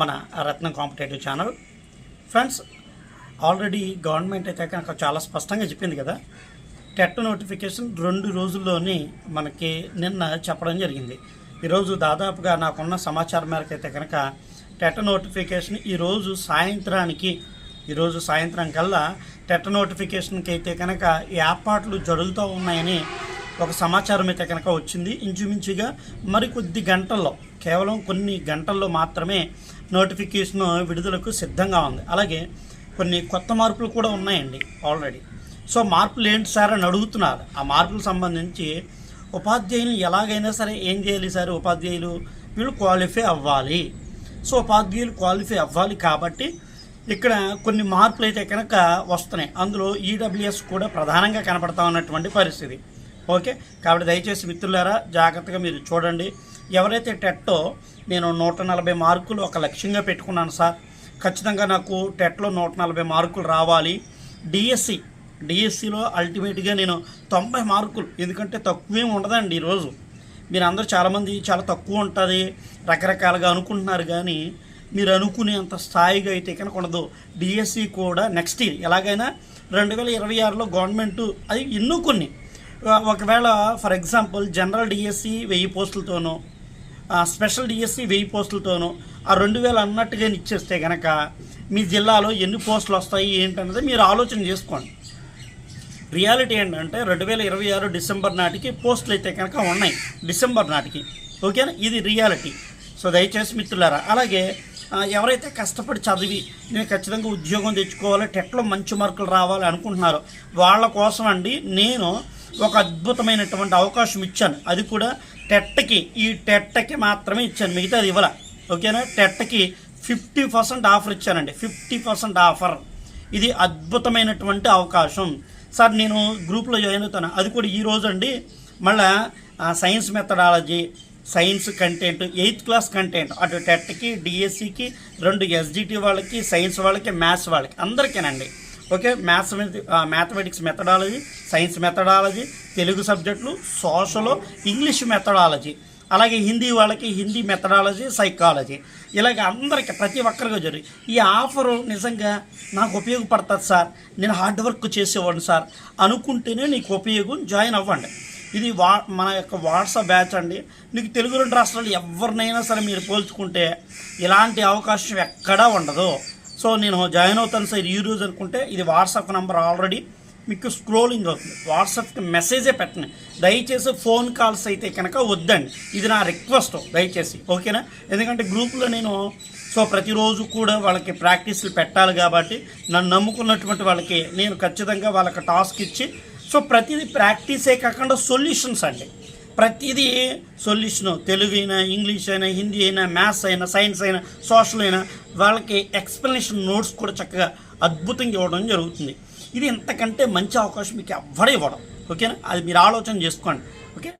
మన Ratnam competitive channel. Friends already government అయితే కనుక చాలా స్పష్టంగా చెప్పింది కదా టెట్ నోటిఫికేషన్ రెండు రోజుల్లోనే మనకి నిన్న చెప్పడం జరిగింది. ఈరోజు దాదాపుగా నాకున్న సమాచారం మేరకు అయితే కనుక టెట్ నోటిఫికేషన్ ఈరోజు సాయంత్రానికి ఈరోజు సాయంత్రం కల్లా టెట్ నోటిఫికేషన్కి అయితే కనుక ఏర్పాట్లు జరుగుతూ ఉన్నాయని ఒక సమాచారం అయితే కనుక వచ్చింది. ఇంచుమించుగా మరికొద్ది గంటల్లో కేవలం కొన్ని గంటల్లో మాత్రమే నోటిఫికేషన్ విడుదలకు సిద్ధంగా ఉంది. అలాగే కొన్ని కొత్త మార్పులు కూడా ఉన్నాయండి ఆల్రెడీ. సో మార్పులు ఏంటి సార్ అని అడుగుతున్నారు. ఆ మార్పులకు సంబంధించి ఉపాధ్యాయులు ఎలాగైనా సరే ఏం చేయాలి సార్? ఉపాధ్యాయులు వీళ్ళు క్వాలిఫై అవ్వాలి. సో ఉపాధ్యాయులు క్వాలిఫై అవ్వాలి కాబట్టి ఇక్కడ కొన్ని మార్పులు అయితే కనుక వస్తున్నాయి. అందులో ఈడబ్ల్యూఎస్ కూడా ప్రధానంగా కనపడతా ఉన్నటువంటి పరిస్థితి. ఓకే? కాబట్టి దయచేసి మిత్రులారా జాగ్రత్తగా మీరు చూడండి. ఎవరైతే టెట్టో నేను నూట నలభై మార్కులు ఒక లక్ష్యంగా పెట్టుకున్నాను సార్. ఖచ్చితంగా నాకు టెట్లో నూట నలభై మార్కులు రావాలి. డిఎస్సి డిఎస్సిలో అల్టిమేట్గా నేను తొంభై మార్కులు ఎందుకంటే తక్కువేం ఉండదండి ఈరోజు. మీరు అందరూ చాలామంది చాలా తక్కువ ఉంటుంది రకరకాలుగా అనుకుంటున్నారు కానీ మీరు అనుకునేంత స్థాయిగా అయితే కనుక ఉండదు. డిఎస్సి కూడా నెక్స్ట్ ఇయర్ ఎలాగైనా రెండు వేల ఇరవై ఆరులో గవర్నమెంట్ అది ఎన్నో కొన్ని. ఒకవేళ ఫర్ ఎగ్జాంపుల్ జనరల్ డిఎస్సి వెయ్యి పోస్టులతోనో స్పెషల్ డిఎస్సి వెయ్యి పోస్టులతోనూ ఆ రెండు వేలు అన్నట్టుగా ఇచ్చేస్తే కనుక మీ జిల్లాలో ఎన్ని పోస్టులు వస్తాయి ఏంటన్నది మీరు ఆలోచన చేసుకోండి. రియాలిటీ ఏంటంటే రెండు వేల ఇరవై ఆరు డిసెంబర్ నాటికి పోస్టులు అయితే కనుక ఉన్నాయి. డిసెంబర్ నాటికి. ఓకేనా? ఇది రియాలిటీ. సో దయచేసి మిత్రులారా అలాగే ఎవరైతే కష్టపడి చదివి నేను ఖచ్చితంగా ఉద్యోగం తెచ్చుకోవాలి టెట్లో మంచి మార్కులు రావాలి అనుకుంటున్నారో వాళ్ళ కోసం అండి నేను ఒక అద్భుతమైనటువంటి అవకాశం ఇచ్చాను. అది కూడా టెట్కి ఈ టెట్కి మాత్రమే ఇచ్చాను. మిగతా అది ఇవ్వాల. ఓకేనా? టెట్కి ఫిఫ్టీ పర్సెంట్ ఆఫర్ ఇచ్చానండి. Fifty percent offer. ఇది అద్భుతమైనటువంటి అవకాశం. సార్ నేను గ్రూప్లో జాయిన్ అవుతాను. అది కూడా ఈ రోజు అండి మళ్ళా science methodology science content eighth class content అటు టెట్కి డిఎస్సికి రెండు ఎస్జిటి వాళ్ళకి సైన్స్ వాళ్ళకి మ్యాథ్స్ వాళ్ళకి అందరికీనండి. Okay maths mathematics methodology science methodology Telugu సబ్జెక్టులు సోషల్ ఇంగ్లీష్ మెథడాలజీ అలాగే హిందీ వాళ్ళకి హిందీ మెథడాలజీ సైకాలజీ ఇలాగ అందరికి ప్రతి ఒక్కరికి జరిగి ఈ ఆఫరు నిజంగా నాకు ఉపయోగపడుతుంది సార్. నేను హార్డ్ వర్క్ చేసేవాడిని సార్. అనుకుంటేనే నీకు ఉపయోగం జాయిన్ అవ్వండి. ఇది వా మన యొక్క వాట్సాప్ బ్యాచ్ అండి. నీకు తెలుగు రెండు రాష్ట్రాలు ఎవరినైనా సరే మీరు పోల్చుకుంటే ఇలాంటి అవకాశం ఎక్కడా ఉండదు. సో నేను జాయిన్ అవుతాను సార్ ఈ రోజు అనుకుంటే ఇది వాట్సాప్ నెంబర్ ఆల్రెడీ. మీకు స్క్రోలింగ్ అవుతుంది. వాట్సాప్కి మెసేజే పెట్టండి దయచేసి ఫోన్ కాల్స్ అయితే కనుక వద్దండి. ఇది నా రిక్వెస్ట్ దయచేసి. ఓకేనా? ఎందుకంటే గ్రూప్లో నేను సో ప్రతిరోజు కూడా వాళ్ళకి ప్రాక్టీస్లు పెట్టాలి కాబట్టి నన్ను నమ్ముకున్నటువంటి వాళ్ళకి నేను ఖచ్చితంగా వాళ్ళకి టాస్క్ ఇచ్చి సో ప్రతిదీ ప్రాక్టీసే కాకుండా సొల్యూషన్స్ అండి. ప్రతిదీ సొల్యూషను తెలుగు అయినా ఇంగ్లీష్ అయినా హిందీ అయినా మ్యాథ్స్ అయినా సైన్స్ అయినా సోషల్ అయినా వాళ్ళకి ఎక్స్ప్లెనేషన్ నోట్స్ కూడా చక్కగా అద్భుతంగా ఇవ్వడం జరుగుతుంది. ఇది ఇంతకంటే మంచి అవకాశం మీకు ఎవ్వడే ఇవ్వడం ఓకేనా? అది మీరు ఆలోచన చేసుకోండి. ఓకే?